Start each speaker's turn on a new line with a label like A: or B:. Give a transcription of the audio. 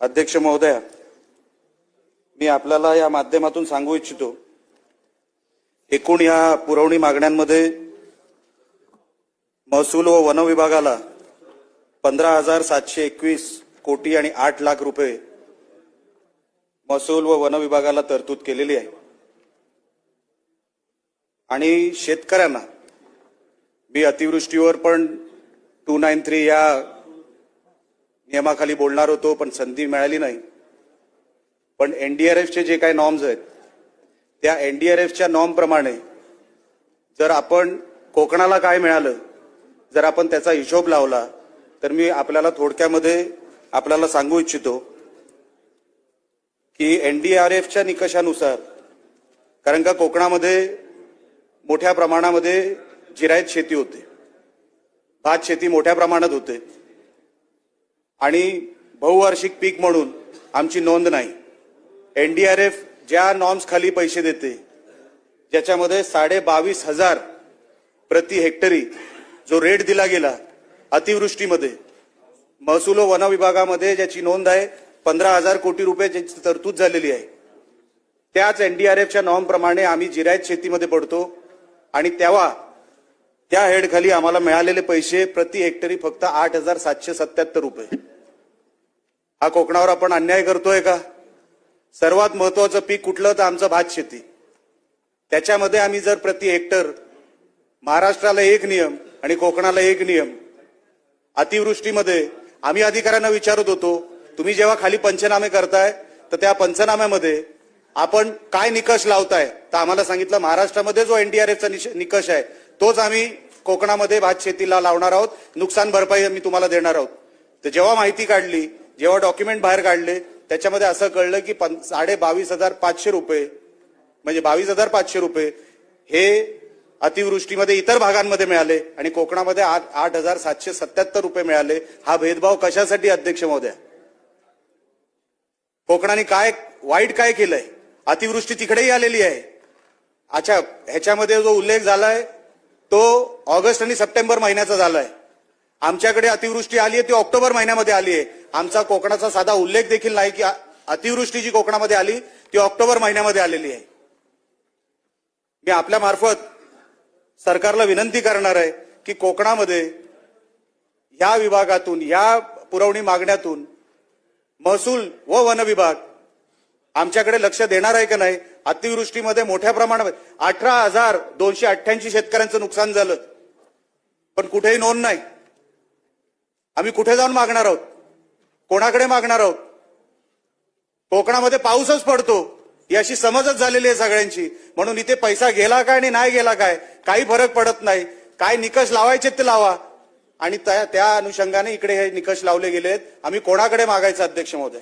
A: अध्यक्ष महोदया मी आपल्याला या माध्यमातून सांगू इच्छितो एकूण या पुरवणी मागण्यांमध्ये महसूल व वन विभागाला पंधरा हजार सातशे एकवीस कोटी आणि आठ लाख रुपये महसूल व वन विभागाला तरतूद केलेली आहे. आणि शेतकऱ्यांना मी अतिवृष्टीवर पण टू नाईन थ्री या नियमाखाली बोलणार होतो पण संधी मिळाली नाही. पण एनडीआरएफचे जे काही नॉर्म्स आहेत त्या एनडीआरएफच्या नॉर्मप्रमाणे जर आपण कोकणाला काय मिळालं जर आपण त्याचा हिशोब लावला तर मी आपल्याला थोडक्यामध्ये आपल्याला सांगू इच्छितो की एनडीआरएफच्या निकषानुसार कारण का कोकणामध्ये मोठ्या प्रमाणामध्ये जिरायत शेती होते. भात शेती मोठ्या प्रमाणात होते. आणि बहुवार्षिक पीक म्हणून आमची नोंद नाही. एनडीआरएफ ज्या नॉर्म्स खाली पैसे देते ज्याच्यामध्ये साडे बावीस हजार प्रति हेक्टरी जो रेट दिला गेला अतिवृष्टीमध्ये महसूल व वन विभागामध्ये ज्याची नोंद आहे पंधरा हजार कोटी रुपये ज्याची तरतूद झालेली आहे. त्याच एनडीआरएफच्या नॉर्मप्रमाणे आम्ही जिरायत शेतीमध्ये पडतो आणि तेव्हा त्या हेडखाली आम्हाला मिळालेले पैसे प्रति हेक्टरी फक्त आठ हजार सातशे सत्याहत्तर रुपये. हा कोकणावर आपण अन्याय करतोय का? सर्वात महत्वाचं पीक कुठलं? तर आमचं भात शेती. त्याच्यामध्ये आम्ही जर प्रति हेक्टर महाराष्ट्राला एक नियम आणि कोकणाला एक नियम अतिवृष्टीमध्ये आम्ही अधिकाऱ्यांना विचारत होतो तुम्ही जेव्हा खाली पंचनामे करताय तर त्या पंचनाम्यामध्ये आपण काय निकष लावताय? तर आम्हाला सांगितलं महाराष्ट्रामध्ये जो एनडीआरएफचा निकष आहे तोच आम्ही कोकणामध्ये भात शेतीला लावणार आहोत. नुकसान भरपाई आम्ही तुम्हाला देणार आहोत. तर जेव्हा माहिती काढली जेव्हा डॉक्युमेंट बाहेर काढले त्याच्यामध्ये असं कळलं की पं- साडे बावीस हजार पाचशे रुपये म्हणजे बावीस हजार पाचशे रुपये हे अतिवृष्टीमध्ये इतर भागांमध्ये मिळाले आणि कोकणामध्ये आठ आठ हजार सातशे सत्याहत्तर रुपये मिळाले. हा भेदभाव कशासाठी अध्यक्ष महोदया? कोकणाने काय वाईट काय केलंय? अतिवृष्टी तिकडेही आलेली आहे. अच्छा ह्याच्यामध्ये जो उल्लेख झालाय तो ऑगस्ट आणि सप्टेंबर महिन्याचा झालाय. आमच्याकडे अतिवृष्टी आली आहे ती ऑक्टोबर महिन्यामध्ये आली आहे. आमचा कोकणाचा साधा उल्लेख देखील नाही की अतिवृष्टी जी कोकणामध्ये आली ती ऑक्टोबर महिन्यामध्ये आलेली आहे. मी आपल्या मार्फत सरकारला विनंती करणार आहे की कोकणामध्ये या विभागातून या पुरवणी मागण्यातून महसूल व वन विभाग आमच्याकडे लक्ष देणार आहे का नाही? अतिवृष्टीमध्ये मोठ्या प्रमाणात अठरा हजार दोनशे अठ्ठ्याऐंशी शेतकऱ्यांचं नुकसान झालं. पण कुठेही नोंद नाही. आम्ही कुठे जाऊन मागणार आहोत? कोणाकडे मागणार आहोत? कोकणामध्ये पाऊसच पडतो. ही अशी समजच झालेली आहे सगळ्यांची. म्हणून इथे पैसा गेला काय आणि नाही गेला काय? काही फरक पडत नाही. काय निकष लावायचे ते लावा. आणि त्या त्या अनुषंगाने इकडे हे निकष लावले गेलेत. आम्ही कोणाकडे मागायचं अध्यक्ष महोदय?